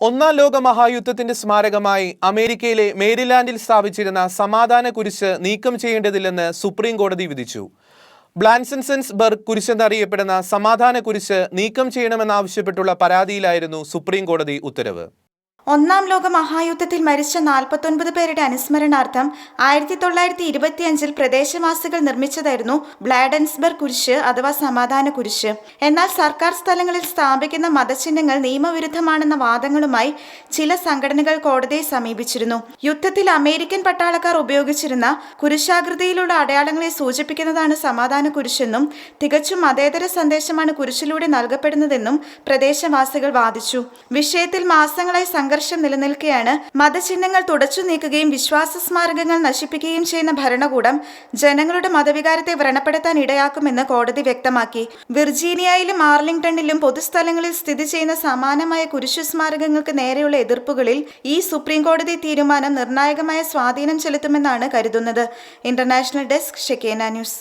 ഒന്നാം ലോക മഹായുദ്ധത്തിന്റെ സ്മാരകമായി അമേരിക്കയിലെ മേരിലാൻഡിൽ സ്ഥാപിച്ചിരുന്ന സമാധാന കുരിശ് നീക്കം ചെയ്യേണ്ടതില്ലെന്ന് സുപ്രീം കോടതി വിധിച്ചു. ബ്ലാൻസൻസൻസ് ബർഗ് കുരിശെന്നറിയപ്പെടുന്ന സമാധാന കുരിശ് നീക്കം ചെയ്യണമെന്നാവശ്യപ്പെട്ടുള്ള പരാതിയിലായിരുന്നു സുപ്രീം കോടതി ഉത്തരവ്. ഒന്നാം ലോക മഹായുദ്ധത്തിൽ മരിച്ച നാൽപ്പത്തൊൻപത് പേരുടെ അനുസ്മരണാർത്ഥം ആയിരത്തി തൊള്ളായിരത്തി ഇരുപത്തിയഞ്ചിൽ പ്രദേശവാസികൾ നിർമ്മിച്ചതായിരുന്നു ബ്ലാഡൻസ്ബർഗ് കുരിശ് അഥവാ സമാധാന കുരിശ്. എന്നാൽ സർക്കാർ സ്ഥലങ്ങളിൽ സ്ഥാപിക്കുന്ന മതചിഹ്നങ്ങൾ നിയമവിരുദ്ധമാണെന്ന വാദങ്ങളുമായി ചില സംഘടനകൾ കോടതിയെ സമീപിച്ചിരുന്നു. യുദ്ധത്തിൽ അമേരിക്കൻ പട്ടാളക്കാർ ഉപയോഗിച്ചിരുന്ന കുരിശാകൃതിയിലുള്ള അടയാളങ്ങളെ സൂചിപ്പിക്കുന്നതാണ് സമാധാന കുരിശെന്നും തികച്ചും മതേതര സന്ദേശമാണ് കുരിശിലൂടെ നൽകപ്പെടുന്നതെന്നും പ്രദേശവാസികൾ വാദിച്ചു. വിഷയത്തിൽ മാസങ്ങളായി സംഘർഷം നിലനിൽക്കെയാണ് മതചിഹ്നങ്ങൾ തുടച്ചു നീക്കുകയും വിശ്വാസ സ്മാരകങ്ങൾ നശിപ്പിക്കുകയും ചെയ്യുന്ന ഭരണകൂടം ജനങ്ങളുടെ മതവികാരത്തെ വ്രണപ്പെടുത്താൻ ഇടയാക്കുമെന്ന് കോടതി വ്യക്തമാക്കി. വിർജീനിയയിലും ആർലിംഗ്ടണിലും പൊതുസ്ഥലങ്ങളിൽ സ്ഥിതി ചെയ്യുന്ന സമാനമായ കുരിശു സ്മാരകങ്ങൾക്ക് നേരെയുള്ള എതിർപ്പുകളിൽ ഈ സുപ്രീം കോടതി തീരുമാനം നിർണായകമായ സ്വാധീനം ചെലുത്തുമെന്നാണ് കരുതുന്നത്. International desk Shekinah news.